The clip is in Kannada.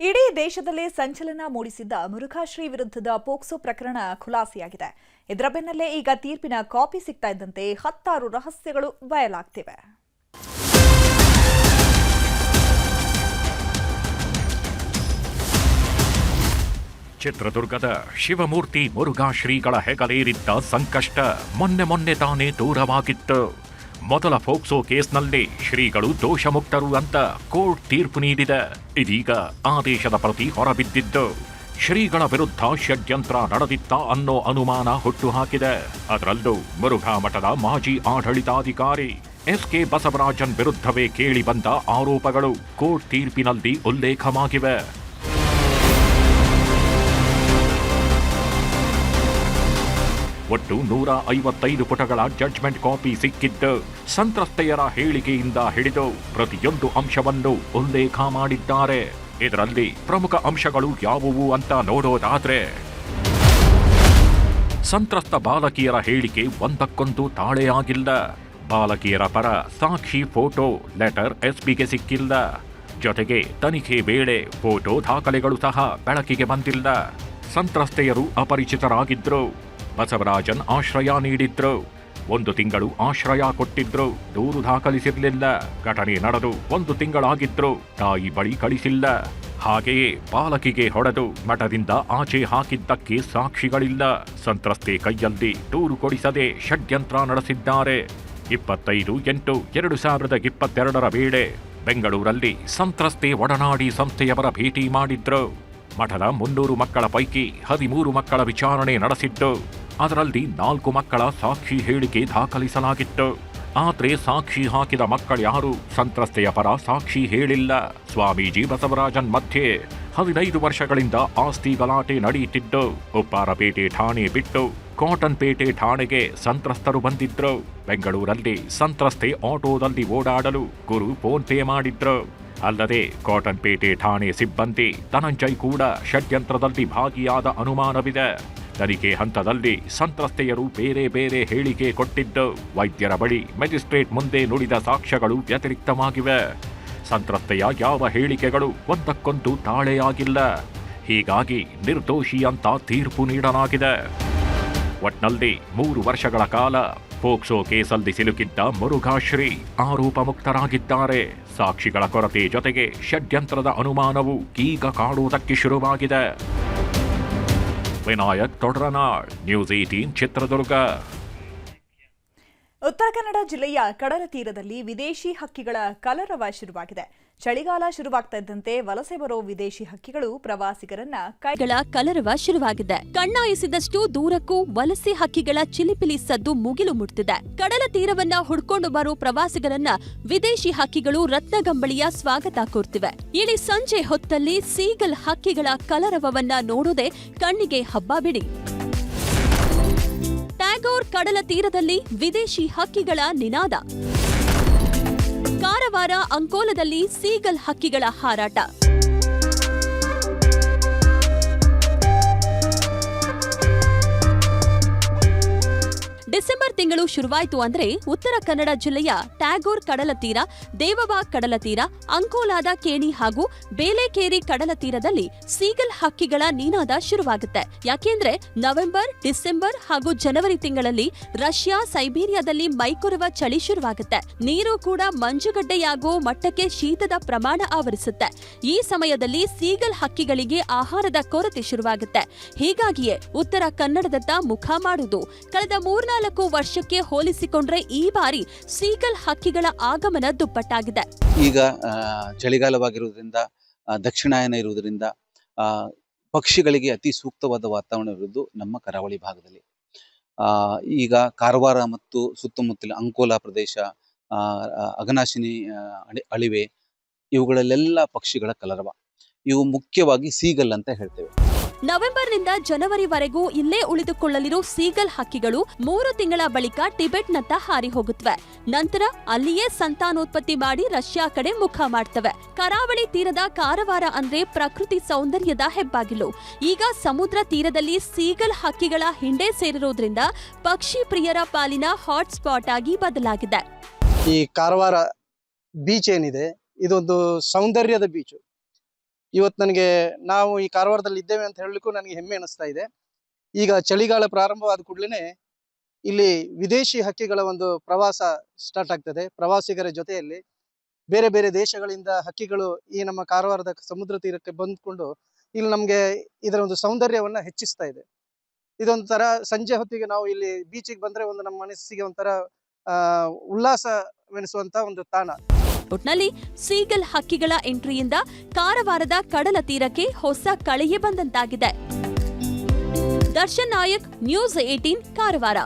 ಇಡೀ ದೇಶದಲ್ಲೇ ಸಂಚಲನ ಮೂಡಿಸಿದ್ದ ಮುರುಘಾಶ್ರೀ ವಿರುದ್ಧದ ಪೋಕ್ಸೋ ಪ್ರಕರಣ ಖುಲಾಸೆಯಾಗಿದೆ. ಇದರ ಬೆನ್ನಲ್ಲೇ ಈಗ ತೀರ್ಪಿನ ಕಾಪಿ ಸಿಗ್ತಾ ಇದ್ದಂತೆ ಹತ್ತಾರು ರಹಸ್ಯಗಳು ಬಯಲಾಗ್ತಿವೆ. ಚಿತ್ರದುರ್ಗದ ಶಿವಮೂರ್ತಿ ಮುರುಘಾಶ್ರೀಗಳ ಹೆಗಲೇರಿದ್ದ ಸಂಕಷ್ಟ ಮೊನ್ನೆ ಮೊನ್ನೆ ತಾನೇ ದೂರವಾಗಿತ್ತು. ಮೊದಲ ಫೋಕ್ಸೋ ಕೇಸ್ನಲ್ಲಿ ಶ್ರೀಗಳು ದೋಷಮುಕ್ತರು ಅಂತ ಕೋರ್ಟ್ ತೀರ್ಪು ನೀಡಿದೆ. ಇದೀಗ ಆದೇಶದ ಪ್ರತಿ ಹೊರಬಿದ್ದಿದ್ದು, ಶ್ರೀಗಳ ವಿರುದ್ಧ ಷಡ್ಯಂತ್ರ ನಡೆದಿತ್ತ ಅನ್ನೋ ಅನುಮಾನ ಹುಟ್ಟುಹಾಕಿದೆ. ಅದರಲ್ಲೂ ಮುರುಘಾ ಮಠದ ಮಾಜಿ ಆಡಳಿತಾಧಿಕಾರಿ ಎಸ್ ಕೆ ಬಸವರಾಜನ್ ವಿರುದ್ಧವೇ ಕೇಳಿ ಬಂದ ಆರೋಪಗಳು ಕೋರ್ಟ್ ತೀರ್ಪಿನಲ್ಲಿ ಉಲ್ಲೇಖವಾಗಿವೆ. ಒಟ್ಟು ನೂರ ಐವತ್ತೈದು ಪುಟಗಳ ಜಡ್ಜ್ಮೆಂಟ್ ಕಾಪಿ ಸಿಕ್ಕಿದ್ದು ಸಂತ್ರಸ್ತೆಯರ ಹೇಳಿಕೆಯಿಂದ ಹಿಡಿದು ಪ್ರತಿಯೊಂದು ಅಂಶವನ್ನು ಉಲ್ಲೇಖ ಮಾಡಿದ್ದಾರೆ. ಇದರಲ್ಲಿ ಪ್ರಮುಖ ಅಂಶಗಳು ಯಾವುವು ಅಂತ ನೋಡೋದಾದ್ರೆ, ಸಂತ್ರಸ್ತ ಬಾಲಕಿಯರ ಹೇಳಿಕೆ ಒಂದಕ್ಕೊಂದು ತಾಳೆಯಾಗಿಲ್ಲ ಬಾಲಕಿಯರ ಪರ ಸಾಕ್ಷಿ ಫೋಟೋ, ಲೆಟರ್ ಎಸ್ಪಿಗೆ ಸಿಕ್ಕಿಲ್ಲ. ಜೊತೆಗೆ ತನಿಖೆ ವೇಳೆ ಫೋಟೋ ದಾಖಲೆಗಳು ಸಹ ಬೆಳಕಿಗೆ ಬಂದಿಲ್ಲ. ಸಂತ್ರಸ್ತೆಯರು ಅಪರಿಚಿತರಾಗಿದ್ರು. ಬಸವರಾಜನ್ ಆಶ್ರಯ ನೀಡಿದ್ರು. ಒಂದು ತಿಂಗಳು ಆಶ್ರಯ ಕೊಟ್ಟಿದ್ರು. ದೂರು ದಾಖಲಿಸಿರಲಿಲ್ಲ. ಘಟನೆ ನಡೆದು ಒಂದು ತಿಂಗಳಾಗಿದ್ರು. ತಾಯಿ ಬಳಿ ಕಳಿಸಿಲ್ಲ. ಹಾಗೆಯೇ ಪಾಲಕಿಗೆ ಹೊಡೆದು ಮಠದಿಂದ ಆಚೆ ಹಾಕಿದ್ದಕ್ಕೆ ಸಾಕ್ಷಿಗಳಿಲ್ಲ. ಸಂತ್ರಸ್ತೆ ಕೈಯಲ್ಲಿ ದೂರು ಕೊಡಿಸದೆ ಷಡ್ಯಂತ್ರ ನಡೆಸಿದ್ದಾರೆ. ಇಪ್ಪತ್ತೈದು ಎಂಟು ಎರಡು ಸಾವಿರದ ಇಪ್ಪತ್ತೆರಡರ ವೇಳೆ ಬೆಂಗಳೂರಲ್ಲಿ ಸಂತ್ರಸ್ತೆ ಒಡನಾಡಿ ಸಂಸ್ಥೆಯವರ ಭೇಟಿ ಮಾಡಿದ್ರು. ಮಠದ ಮುನ್ನೂರು ಮಕ್ಕಳ ಪೈಕಿ ಹದಿಮೂರು ಮಕ್ಕಳ ವಿಚಾರಣೆ ನಡೆಸಿದ್ದು. ಅದರಲ್ಲಿ ನಾಲ್ಕು ಮಕ್ಕಳ ಸಾಕ್ಷಿ ಹೇಳಿಕೆ ದಾಖಲಿಸಲಾಗಿತ್ತು. ಆದರೆ ಸಾಕ್ಷಿ ಹಾಕಿದ ಮಕ್ಕಳ್ಯಾರು ಸಂತ್ರಸ್ತೆಯ ಪರ ಸಾಕ್ಷಿ ಹೇಳಿಲ್ಲ. ಸ್ವಾಮೀಜಿ ಬಸವರಾಜನ್ ಮಧ್ಯೆ ಹದಿನೈದು ವರ್ಷಗಳಿಂದ ಆಸ್ತಿ ಗಲಾಟೆ ನಡೆಯುತ್ತಿದ್ದು, ಉಪ್ಪಾರಪೇಟೆ ಠಾಣೆ ಬಿಟ್ಟು ಕಾಟನ್ಪೇಟೆ ಠಾಣೆಗೆ ಸಂತ್ರಸ್ತರು ಬಂದಿದ್ರು. ಬೆಂಗಳೂರಲ್ಲಿ ಸಂತ್ರಸ್ತೆ ಆಟೋದಲ್ಲಿ ಓಡಾಡಲು ಗುರು ಫೋನ್ ಪೇ ಮಾಡಿದ್ರು. ಅಲ್ಲದೆ ಕಾಟನ್ಪೇಟೆ ಠಾಣೆ ಸಿಬ್ಬಂದಿ ಧನಂಜಯ್ ಕೂಡ ಷಡ್ಯಂತ್ರದಲ್ಲಿ ಭಾಗಿಯಾದ ಅನುಮಾನವಿದೆ. ತನಿಖೆ ಹಂತದಲ್ಲಿ ಸಂತ್ರಸ್ತೆಯರು ಬೇರೆ ಬೇರೆ ಹೇಳಿಕೆ ಕೊಟ್ಟಿದ್ದು ವೈದ್ಯರ ಬಳಿ ಮ್ಯಾಜಿಸ್ಟ್ರೇಟ್ ಮುಂದೆ ನುಡಿದ ಸಾಕ್ಷ್ಯಗಳು ವ್ಯತಿರಿಕ್ತವಾಗಿವೆ. ಸಂತ್ರಸ್ತೆಯ ಯಾವ ಹೇಳಿಕೆಗಳು ಒಂದಕ್ಕೊಂದು ತಾಳೆಯಾಗಿಲ್ಲ ಹೀಗಾಗಿ ನಿರ್ದೋಷಿ ಅಂತ ತೀರ್ಪು ನೀಡಲಾಗಿದೆ. ಒಟ್ನಲ್ಲಿ ಮೂರು ವರ್ಷಗಳ ಕಾಲ ಪೋಕ್ಸೋ ಕೇಸಲ್ಲಿ ಸಿಲುಕಿದ್ದ ಮುರುಘಾಶ್ರೀ ಆರೋಪ ಮುಕ್ತರಾಗಿದ್ದಾರೆ ಸಾಕ್ಷಿಗಳ ಕೊರತೆ ಜೊತೆಗೆ ಷಡ್ಯಂತ್ರದ ಅನುಮಾನವು ಈಗ ಕಾಡುವುದಕ್ಕೆ ಶುರುವಾಗಿದೆ. ವಿನಾಯಕ್ ತೊಡ್ರನಾಳ್. News eighteen Chitradurga. ಉತ್ತರ ಕನ್ನಡ ಜಿಲ್ಲೆಯ ಕಡಲ ತೀರದಲ್ಲಿ ವಿದೇಶಿ ಹಕ್ಕಿಗಳ ಕಲರವ ಶುರುವಾಗಿದೆ. ಚಳಿಗಾಲ ಶುರುವಾಗ್ತಾ ಇದ್ದಂತೆ ವಲಸೆ ಬರೋ ವಿದೇಶಿ ಹಕ್ಕಿಗಳು ಪ್ರವಾಸಿಗರನ್ನ ಕೈಗಳ ಕಲರವ ಶುರುವಾಗಿದೆ. ಕಣ್ಣಾಯಿಸಿದಷ್ಟು ದೂರಕ್ಕೂ ವಲಸೆ ಹಕ್ಕಿಗಳ ಚಿಲಿಪಿಲಿ ಸದ್ದು ಮುಗಿಲು ಮುಟ್ತಿದೆ. ಕಡಲ ತೀರವನ್ನ ಹುಡ್ಕೊಂಡು ಬರೋ ಪ್ರವಾಸಿಗರನ್ನ ವಿದೇಶಿ ಹಕ್ಕಿಗಳು ರತ್ನಗಂಬಳಿಯ ಸ್ವಾಗತ ಕೋರ್ತಿವೆ. ಇಳಿ ಸಂಜೆ ಹೊತ್ತಲ್ಲಿ ಸೀಗಲ್ ಹಕ್ಕಿಗಳ ಕಲರವವನ್ನ ನೋಡೋದೇ ಕಣ್ಣಿಗೆ ಹಬ್ಬ ಬಿಡಿ. ಟ್ಯಾಗೋರ್ ಕಡಲ ತೀರದಲ್ಲಿ ವಿದೇಶಿ ಹಕ್ಕಿಗಳ ನಿನಾದ. ಕಾರವಾರ ಅಂಕೋಲದಲ್ಲಿ ಸೀಗಲ್ ಹಕ್ಕಿಗಳ ಹಾರಾಟ. ತಿಂಗಳು ಶುರುವಾಯಿತು ಅಂದ್ರೆ ಉತ್ತರ ಕನ್ನಡ ಜಿಲ್ಲೆಯ ಟ್ಯಾಗೋರ್ ಕಡಲ ತೀರ ದೇವಬಾಗ್ ಕಡಲ ತೀರ, ಅಂಕೋಲಾದ ಕೇಣಿ ಹಾಗೂ ಬೇಲೆಕೇರಿ ಕಡಲ ತೀರದಲ್ಲಿ ಸೀಗಲ್ ಹಕ್ಕಿಗಳ ನೀನಾದ ಶುರುವಾಗುತ್ತೆ. ಯಾಕೆಂದ್ರೆ ನವೆಂಬರ್, ಡಿಸೆಂಬರ್ ಹಾಗೂ ಜನವರಿ ತಿಂಗಳಲ್ಲಿ ರಷ್ಯಾ ಸೈಬೀರಿಯಾದಲ್ಲಿ ಮೈಕೊರುವ ಚಳಿ ಶುರುವಾಗುತ್ತೆ. ನೀರು ಕೂಡ ಮಂಜುಗಡ್ಡೆಯಾಗೋ ಮಟ್ಟಕ್ಕೆ ಶೀತದ ಪ್ರಮಾಣ ಆವರಿಸುತ್ತೆ. ಈ ಸಮಯದಲ್ಲಿ ಸೀಗಲ್ ಹಕ್ಕಿಗಳಿಗೆ ಆಹಾರದ ಕೊರತೆ ಶುರುವಾಗುತ್ತೆ. ಹೀಗಾಗಿಯೇ ಉತ್ತರ ಕನ್ನಡದತ್ತ ಮುಖ ಮಾಡುವುದು. ಕಳೆದ ಮೂರ್ನಾಲ್ಕು ವರ್ಷಕ್ಕೆ ಹೋಲಿಸಿಕೊಂಡ್ರೆ ಈ ಬಾರಿ ಸೀಗಲ್ ಹಕ್ಕಿಗಳ ಆಗಮನ ದುಪ್ಪಟ್ಟಾಗಿದೆ. ಈಗ ಚಳಿಗಾಲವಾಗಿರುವುದರಿಂದ ದಕ್ಷಿಣಾಯನ ಇರುವುದರಿಂದ ಪಕ್ಷಿಗಳಿಗೆ ಅತಿ ಸೂಕ್ತವಾದ ವಾತಾವರಣ ಇರುವುದು ನಮ್ಮ ಕರಾವಳಿ ಭಾಗದಲ್ಲಿ. ಈಗ ಕಾರವಾರ ಮತ್ತು ಸುತ್ತಮುತ್ತಲ ಅಂಕೋಲಾ ಪ್ರದೇಶ ಅಗನಾಶಿನಿ ಅಳಿವೆ, ಇವುಗಳಲ್ಲೆಲ್ಲ ಪಕ್ಷಿಗಳ ಕಲರವ. ಇವು ಮುಖ್ಯವಾಗಿ ಸೀಗಲ್ ಅಂತ ಹೇಳ್ತೇವೆ. ನವೆಂಬರ್ನಿಂದ ಜನವರಿವರೆಗೂ ಇಲ್ಲೇ ಉಳಿದುಕೊಳ್ಳಲಿರೋ ಸೀಗಲ್ ಹಕ್ಕಿಗಳು ಮೂರು ತಿಂಗಳ ಬಳಿಕ ಟಿಬೆಟ್ನತ್ತ ಹಾರಿ ಹೋಗುತ್ತವೆ. ನಂತರ ಅಲ್ಲಿಯೇ ಸಂತಾನೋತ್ಪತ್ತಿ ಮಾಡಿ ರಷ್ಯಾ ಕಡೆ ಮುಖ ಮಾಡ್ತವೆ. ಕರಾವಳಿ ತೀರದ ಕಾರವಾರ ಅಂದ್ರೆ ಪ್ರಕೃತಿ ಸೌಂದರ್ಯದ ಹೆಬ್ಬಾಗಿಲು. ಈಗ ಸಮುದ್ರ ತೀರದಲ್ಲಿ ಸೀಗಲ್ ಹಕ್ಕಿಗಳ ಹಿಂಡೆ ಸೇರಿರೋದ್ರಿಂದ ಪಕ್ಷಿ ಪ್ರಿಯರ ಪಾಲಿನ ಹಾಟ್ ಸ್ಪಾಟ್ ಆಗಿ ಬದಲಾಗಿದೆ. ಈ ಕಾರವಾರ ಬೀಚ್ ಏನಿದೆ, ಇದೊಂದು ಸೌಂದರ್ಯದ ಬೀಚು. ಇವತ್ತು ನನಗೆ ನಾವು ಈ ಕಾರವಾರದಲ್ಲಿ ಇದ್ದೇವೆ ಅಂತ ಹೇಳಲಿಕ್ಕೂ ನನಗೆ ಹೆಮ್ಮೆ ಅನಿಸ್ತಾ ಇದೆ. ಈಗ ಚಳಿಗಾಲ ಪ್ರಾರಂಭವಾದ ಕೂಡಲೇ ಇಲ್ಲಿ ವಿದೇಶಿ ಹಕ್ಕಿಗಳ ಒಂದು ಪ್ರವಾಸ ಸ್ಟಾರ್ಟ್ ಆಗ್ತದೆ. ಪ್ರವಾಸಿಗರ ಜೊತೆಯಲ್ಲಿ ಬೇರೆ ಬೇರೆ ದೇಶಗಳಿಂದ ಹಕ್ಕಿಗಳು ಈ ನಮ್ಮ ಕಾರವಾರದ ಸಮುದ್ರ ತೀರಕ್ಕೆ ಬಂದ್ಕೊಂಡು ಇಲ್ಲಿ ನಮಗೆ ಇದರ ಒಂದು ಸೌಂದರ್ಯವನ್ನ ಹೆಚ್ಚಿಸ್ತಾ ಇದೆ. ಇದೊಂಥರ ಸಂಜೆ ಹೊತ್ತಿಗೆ ನಾವು ಇಲ್ಲಿ ಬೀಚಿಗೆ ಬಂದ್ರೆ ಒಂದು ನಮ್ಮ ಮನಸ್ಸಿಗೆ ಒಂಥರ ಉಲ್ಲಾಸವೆನಿಸುವಂತ ಒಂದು ತಾಣ. ಒಟ್ನಲ್ಲಿ ಸೀಗಲ್ ಹಕ್ಕಿಗಳ ಎಂಟ್ರಿಯಿಂದ ಕಾರವಾರದ ಕಡಲ ತೀರಕ್ಕೆ ಹೊಸ ಕಳೆಯೇ ಬಂದಂತಾಗಿದೆ. Darshan Nayak news eighteen Karwar.